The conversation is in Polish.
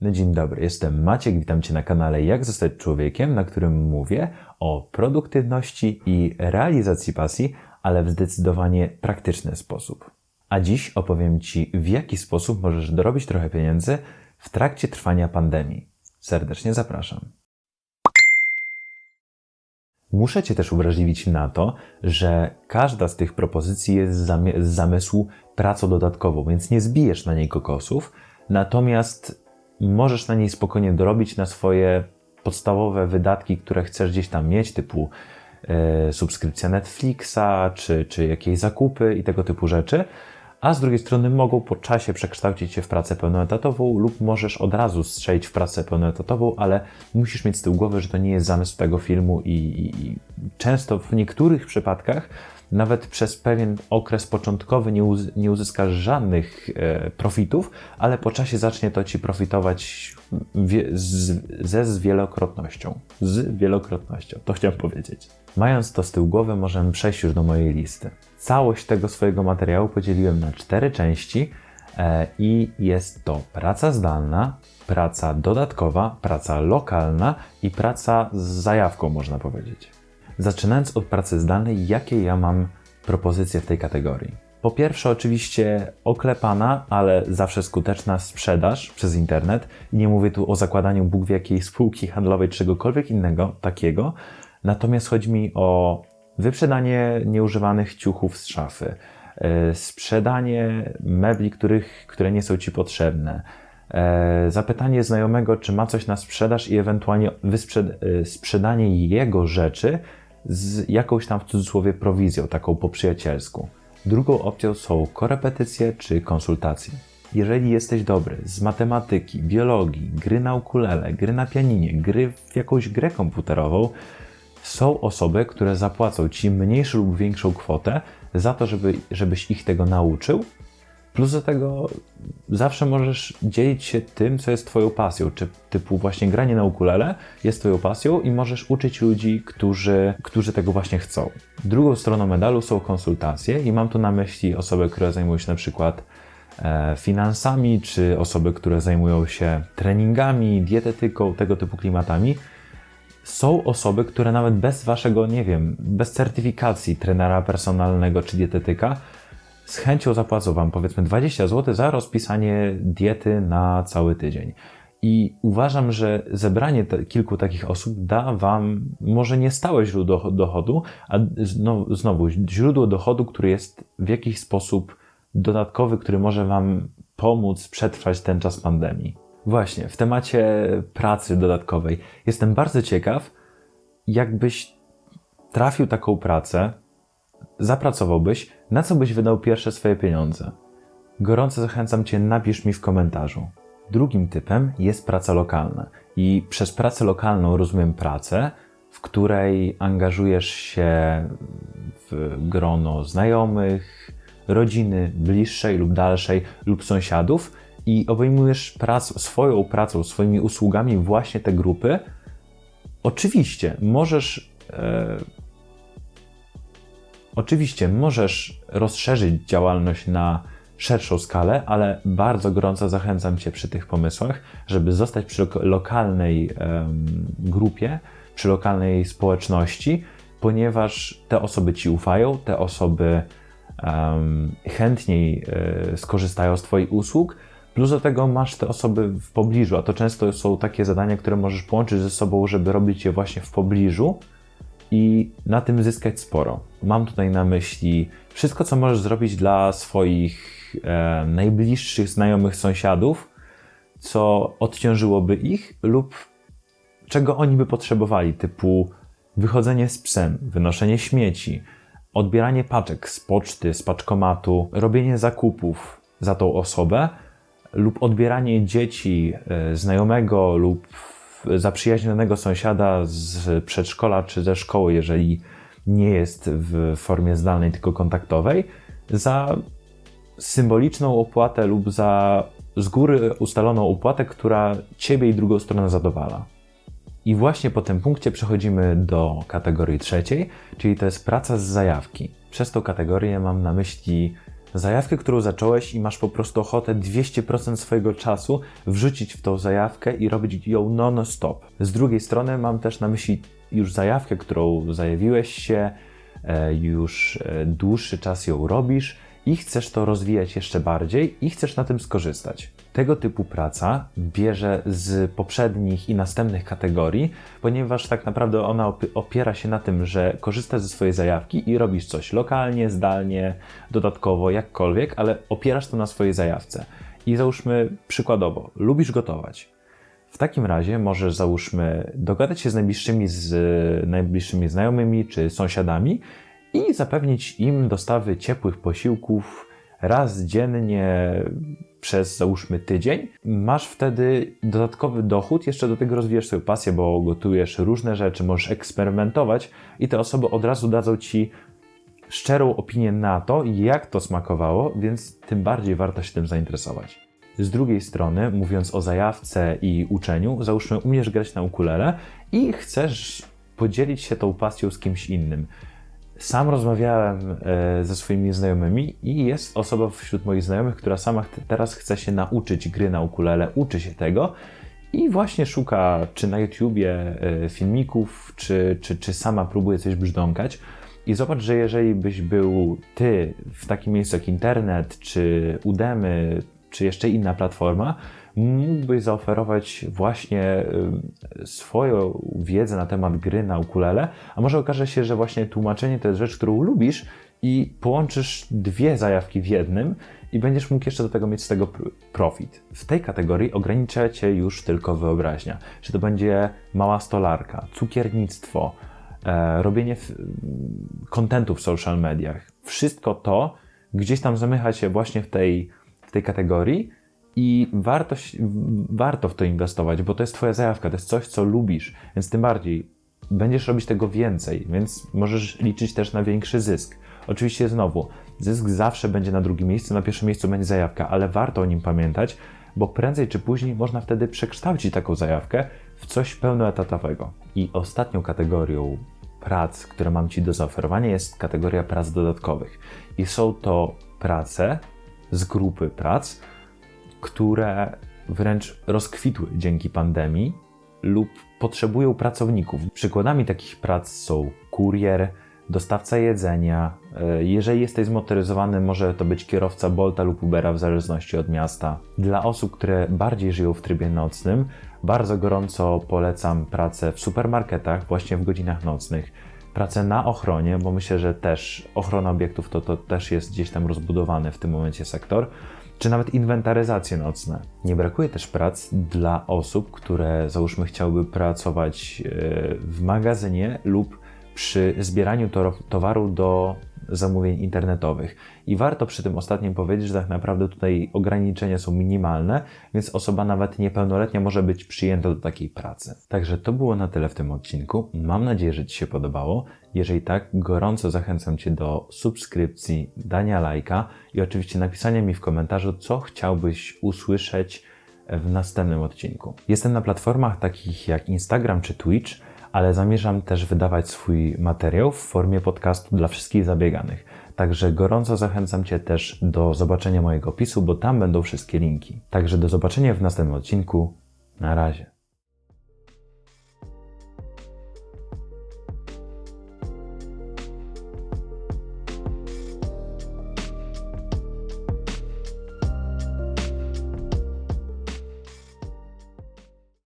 No dzień dobry, jestem Maciek, witam Cię na kanale Jak zostać człowiekiem, na którym mówię o produktywności i realizacji pasji, ale w zdecydowanie praktyczny sposób. A dziś opowiem Ci, w jaki sposób możesz dorobić trochę pieniędzy w trakcie trwania pandemii. Serdecznie zapraszam. Muszę Cię też uwrażliwić na to, że każda z tych propozycji jest z, zamy- z zamysłu pracą dodatkową, więc nie zbijesz na niej kokosów, natomiast możesz na niej spokojnie dorobić na swoje podstawowe wydatki, które chcesz gdzieś tam mieć, typu e, subskrypcja Netflixa, czy, czy jakieś zakupy i tego typu rzeczy. A z drugiej strony mogą po czasie przekształcić się w pracę pełnoetatową lub możesz od razu strzelić w pracę pełnoetatową, ale musisz mieć z tyłu głowy, że to nie jest zamysł tego filmu i, i, i często w niektórych przypadkach nawet przez pewien okres początkowy nie, uz nie uzyskasz żadnych e, profitów, ale po czasie zacznie to ci profitować wie z, ze zwielokrotnością. Z wielokrotnością, to chciałem powiedzieć. Mając to z tyłu głowy, możemy przejść już do mojej listy. Całość tego swojego materiału podzieliłem na cztery części e, i jest to praca zdalna, praca dodatkowa, praca lokalna i praca z zajawką, można powiedzieć. Zaczynając od pracy zdalnej, jakie ja mam propozycje w tej kategorii? Po pierwsze, oczywiście oklepana, ale zawsze skuteczna sprzedaż przez internet. Nie mówię tu o zakładaniu Bóg w spółki handlowej, czy czegokolwiek innego takiego. Natomiast chodzi mi o wyprzedanie nieużywanych ciuchów z szafy, yy, sprzedanie mebli, których, które nie są Ci potrzebne, yy, zapytanie znajomego, czy ma coś na sprzedaż i ewentualnie wysprzed, yy, sprzedanie jego rzeczy z jakąś tam w cudzysłowie prowizją, taką po przyjacielsku. Drugą opcją są korepetycje czy konsultacje. Jeżeli jesteś dobry z matematyki, biologii, gry na ukulele, gry na pianinie, gry w jakąś grę komputerową, są osoby, które zapłacą ci mniejszą lub większą kwotę za to, żeby, żebyś ich tego nauczył. Plus do tego zawsze możesz dzielić się tym, co jest Twoją pasją, czy typu właśnie granie na ukulele jest Twoją pasją i możesz uczyć ludzi, którzy, którzy tego właśnie chcą. Drugą stroną medalu są konsultacje i mam tu na myśli osoby, które zajmują się na przykład e, finansami, czy osoby, które zajmują się treningami, dietetyką, tego typu klimatami. Są osoby, które nawet bez waszego, nie wiem, bez certyfikacji trenera personalnego czy dietetyka, z chęcią zapłacą Wam powiedzmy 20 zł za rozpisanie diety na cały tydzień. I uważam, że zebranie te, kilku takich osób da Wam może nie stałe źródło dochodu, a znowu, znowu źródło dochodu, który jest w jakiś sposób dodatkowy, który może Wam pomóc przetrwać ten czas pandemii. Właśnie, w temacie pracy dodatkowej jestem bardzo ciekaw, jakbyś trafił taką pracę, zapracowałbyś, na co byś wydał pierwsze swoje pieniądze? Gorąco zachęcam Cię, napisz mi w komentarzu. Drugim typem jest praca lokalna. I przez pracę lokalną rozumiem pracę, w której angażujesz się w grono znajomych, rodziny bliższej lub dalszej, lub sąsiadów i obejmujesz prac, swoją pracą, swoimi usługami właśnie te grupy. Oczywiście możesz. E, Oczywiście możesz rozszerzyć działalność na szerszą skalę, ale bardzo gorąco zachęcam Cię przy tych pomysłach, żeby zostać przy lokalnej um, grupie, przy lokalnej społeczności, ponieważ te osoby Ci ufają, te osoby um, chętniej y, skorzystają z Twoich usług. Plus do tego masz te osoby w pobliżu, a to często są takie zadania, które możesz połączyć ze sobą, żeby robić je właśnie w pobliżu i na tym zyskać sporo. Mam tutaj na myśli wszystko, co możesz zrobić dla swoich e, najbliższych znajomych sąsiadów, co odciążyłoby ich lub czego oni by potrzebowali, typu wychodzenie z psem, wynoszenie śmieci, odbieranie paczek z poczty, z paczkomatu, robienie zakupów za tą osobę lub odbieranie dzieci e, znajomego lub zaprzyjaźnionego sąsiada z przedszkola czy ze szkoły, jeżeli nie jest w formie zdalnej, tylko kontaktowej, za symboliczną opłatę lub za z góry ustaloną opłatę, która ciebie i drugą stronę zadowala. I właśnie po tym punkcie przechodzimy do kategorii trzeciej, czyli to jest praca z zajawki. Przez tą kategorię mam na myśli Zajawkę, którą zacząłeś i masz po prostu ochotę 200% swojego czasu wrzucić w tą zajawkę i robić ją non-stop. Z drugiej strony mam też na myśli już zajawkę, którą zajawiłeś się, e, już e, dłuższy czas ją robisz i chcesz to rozwijać jeszcze bardziej i chcesz na tym skorzystać. Tego typu praca bierze z poprzednich i następnych kategorii, ponieważ tak naprawdę ona opiera się na tym, że korzystasz ze swojej zajawki i robisz coś lokalnie, zdalnie, dodatkowo, jakkolwiek, ale opierasz to na swojej zajawce. I załóżmy przykładowo, lubisz gotować. W takim razie możesz, załóżmy, dogadać się z najbliższymi, z najbliższymi znajomymi czy sąsiadami i zapewnić im dostawy ciepłych posiłków raz dziennie przez załóżmy tydzień. Masz wtedy dodatkowy dochód, jeszcze do tego rozwijasz swoją pasję, bo gotujesz różne rzeczy, możesz eksperymentować i te osoby od razu dadzą ci szczerą opinię na to, jak to smakowało, więc tym bardziej warto się tym zainteresować. Z drugiej strony, mówiąc o zajawce i uczeniu, załóżmy, umiesz grać na ukulele i chcesz podzielić się tą pasją z kimś innym. Sam rozmawiałem e, ze swoimi znajomymi i jest osoba wśród moich znajomych, która sama teraz chce się nauczyć gry na ukulele, uczy się tego i właśnie szuka czy na YouTubie e, filmików, czy, czy, czy sama próbuje coś brzdąkać. I zobacz, że jeżeli byś był ty w takim miejscu jak internet, czy Udemy, czy jeszcze inna platforma, mógłbyś zaoferować właśnie swoją wiedzę na temat gry na ukulele, a może okaże się, że właśnie tłumaczenie to jest rzecz, którą lubisz i połączysz dwie zajawki w jednym i będziesz mógł jeszcze do tego mieć z tego profit. W tej kategorii ogranicza Cię już tylko wyobraźnia. Czy to będzie mała stolarka, cukiernictwo, e, robienie kontentu w social mediach. Wszystko to gdzieś tam zamyka się właśnie w tej, w tej kategorii i warto, warto w to inwestować, bo to jest Twoja zajawka, to jest coś, co lubisz, więc tym bardziej będziesz robić tego więcej, więc możesz liczyć też na większy zysk. Oczywiście znowu, zysk zawsze będzie na drugim miejscu, na pierwszym miejscu będzie zajawka, ale warto o nim pamiętać, bo prędzej czy później można wtedy przekształcić taką zajawkę w coś pełnoetatowego. I ostatnią kategorią prac, które mam Ci do zaoferowania, jest kategoria prac dodatkowych. I są to prace z grupy prac, które wręcz rozkwitły dzięki pandemii lub potrzebują pracowników. Przykładami takich prac są kurier, dostawca jedzenia. E, jeżeli jesteś zmotoryzowany, może to być kierowca Bolta lub Ubera w zależności od miasta. Dla osób, które bardziej żyją w trybie nocnym, bardzo gorąco polecam pracę w supermarketach właśnie w godzinach nocnych. Pracę na ochronie, bo myślę, że też ochrona obiektów to, to też jest gdzieś tam rozbudowany w tym momencie sektor czy nawet inwentaryzacje nocne. Nie brakuje też prac dla osób, które załóżmy chciałyby pracować e, w magazynie lub przy zbieraniu towaru do zamówień internetowych. I warto przy tym ostatnim powiedzieć, że tak naprawdę tutaj ograniczenia są minimalne, więc osoba nawet niepełnoletnia może być przyjęta do takiej pracy. Także to było na tyle w tym odcinku. Mam nadzieję, że Ci się podobało. Jeżeli tak, gorąco zachęcam Cię do subskrypcji, dania lajka i oczywiście napisania mi w komentarzu, co chciałbyś usłyszeć w następnym odcinku. Jestem na platformach takich jak Instagram czy Twitch, ale zamierzam też wydawać swój materiał w formie podcastu dla wszystkich zabieganych. Także gorąco zachęcam Cię też do zobaczenia mojego opisu, bo tam będą wszystkie linki. Także do zobaczenia w następnym odcinku. Na razie.